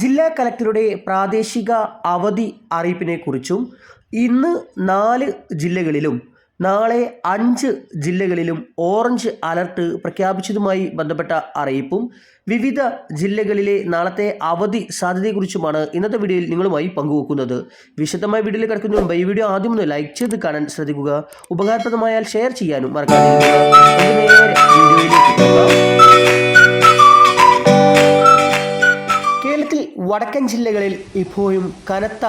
ജില്ലാ കലക്ടറുടെ പ്രാദേശിക അവധി അറിയിപ്പിനെക്കുറിച്ചും ഇന്ന് നാല് ജില്ലകളിലും നാളെ അഞ്ച് ജില്ലകളിലും ഓറഞ്ച് അലർട്ട് പ്രഖ്യാപിച്ചതുമായി ബന്ധപ്പെട്ട അറിയിപ്പും വിവിധ ജില്ലകളിലെ നാളത്തെ അവധി സാധ്യതയെക്കുറിച്ചുമാണ് ഇന്നത്തെ വീഡിയോയിൽ നിങ്ങളുമായി പങ്കുവെക്കുന്നത്. വിശദമായ വീഡിയോയിൽ കിടക്കുന്നതിന് മുമ്പ് ഈ വീഡിയോ ആദ്യം ഒന്ന് ലൈക്ക് ചെയ്ത് കാണാൻ ശ്രദ്ധിക്കുക. ഉപകാരപ്രദമായാൽ ഷെയർ ചെയ്യാനും മറക്കാതെ. വീഡിയോയിലേക്ക് വടക്കൻ ജില്ലകളിൽ ഇപ്പോഴും കനത്ത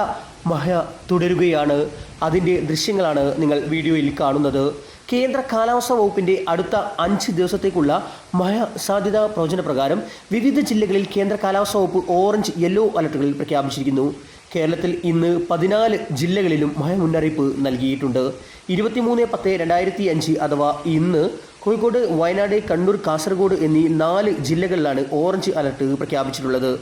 മഴ തുടരുകയാണ്. അതിന്റെ ദൃശ്യങ്ങളാണ് നിങ്ങൾ വീഡിയോയിൽ കാണുന്നത്. കേന്ദ്ര കാലാവസ്ഥാ വകുപ്പിന്റെ അടുത്ത അഞ്ച് ദിവസത്തേക്കുള്ള മഴ സാധ്യതാ പ്രവചന പ്രകാരം വിവിധ ജില്ലകളിൽ കേന്ദ്ര കാലാവസ്ഥാ വകുപ്പ് ഓറഞ്ച് യെല്ലോ അലർട്ടുകൾ പ്രഖ്യാപിച്ചിരിക്കുന്നു. കേരളത്തിൽ ഇന്ന് പതിനാല് ജില്ലകളിലും മഴ മുന്നറിയിപ്പ് നൽകിയിട്ടുണ്ട്. ഇരുപത്തിമൂന്ന് പത്ത് രണ്ടായിരത്തി അഞ്ച് അഥവാ ഇന്ന് കോഴിക്കോട് വയനാട് കണ്ണൂർ കാസർഗോഡ് എന്നീ നാല് ജില്ലകളിലാണ് ഓറഞ്ച് അലർട്ട് പ്രഖ്യാപിച്ചിട്ടുള്ളത്.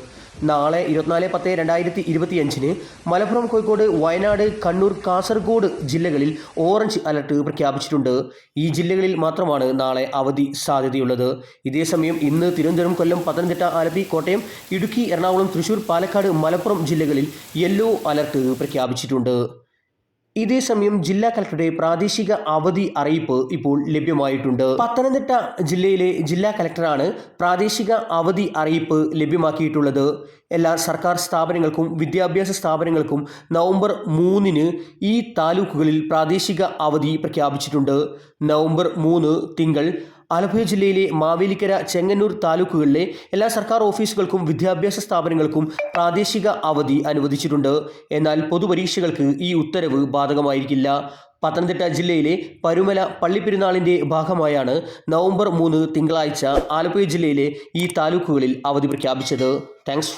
നാളെ ഇരുപത്തിനാല് പത്ത് രണ്ടായിരത്തി ഇരുപത്തിയഞ്ചിന് മലപ്പുറം കോഴിക്കോട് വയനാട് കണ്ണൂർ കാസർഗോഡ് ജില്ലകളിൽ ഓറഞ്ച് അലർട്ട് പ്രഖ്യാപിച്ചിട്ടുണ്ട്. ഈ ജില്ലകളിൽ മാത്രമാണ് നാളെ അവധി സാധ്യതയുള്ളത്. ഇതേസമയം ഇന്ന് തിരുവനന്തപുരം കൊല്ലം പത്തനംതിട്ട ആലപ്പി കോട്ടയം ഇടുക്കി എറണാകുളം തൃശൂർ പാലക്കാട് മലപ്പുറം ജില്ലകളിൽ യെല്ലോ അലർട്ട് പ്രഖ്യാപിച്ചിട്ടുണ്ട്. ഇതേസമയം ജില്ലാ കലക്ടറുടെ പ്രാദേശിക അവധി അറിയിപ്പ് ഇപ്പോൾ ലഭ്യമായിട്ടുണ്ട്. പത്തനംതിട്ട ജില്ലയിലെ ജില്ലാ കലക്ടറാണ് പ്രാദേശിക അവധി അറിയിപ്പ് ലഭ്യമാക്കിയിട്ടുള്ളത്. എല്ലാ സർക്കാർ സ്ഥാപനങ്ങൾക്കും വിദ്യാഭ്യാസ സ്ഥാപനങ്ങൾക്കും നവംബർ മൂന്നിന് ഈ താലൂക്കുകളിൽ പ്രാദേശിക അവധി പ്രഖ്യാപിച്ചിട്ടുണ്ട്. നവംബർ മൂന്ന് തിങ്കൾ ആലപ്പുഴ ജില്ലയിലെ മാവേലിക്കര ചെങ്ങന്നൂർ താലൂക്കുകളിലെ എല്ലാ സർക്കാർ ഓഫീസുകൾക്കും വിദ്യാഭ്യാസ സ്ഥാപനങ്ങൾക്കും പ്രാദേശിക അവധി അനുവദിച്ചിട്ടുണ്ട്. എന്നാൽ പൊതുപരീക്ഷകൾക്ക് ഈ ഉത്തരവ് ബാധകമായിരിക്കില്ല. പത്തനംതിട്ട ജില്ലയിലെ പരുമല പള്ളിപ്പെരുന്നാളിന്റെ ഭാഗമായാണ് നവംബർ മൂന്ന് തിങ്കളാഴ്ച ആലപ്പുഴ ജില്ലയിലെ ഈ താലൂക്കുകളിൽ അവധി പ്രഖ്യാപിച്ചത്. താങ്ക്സ്.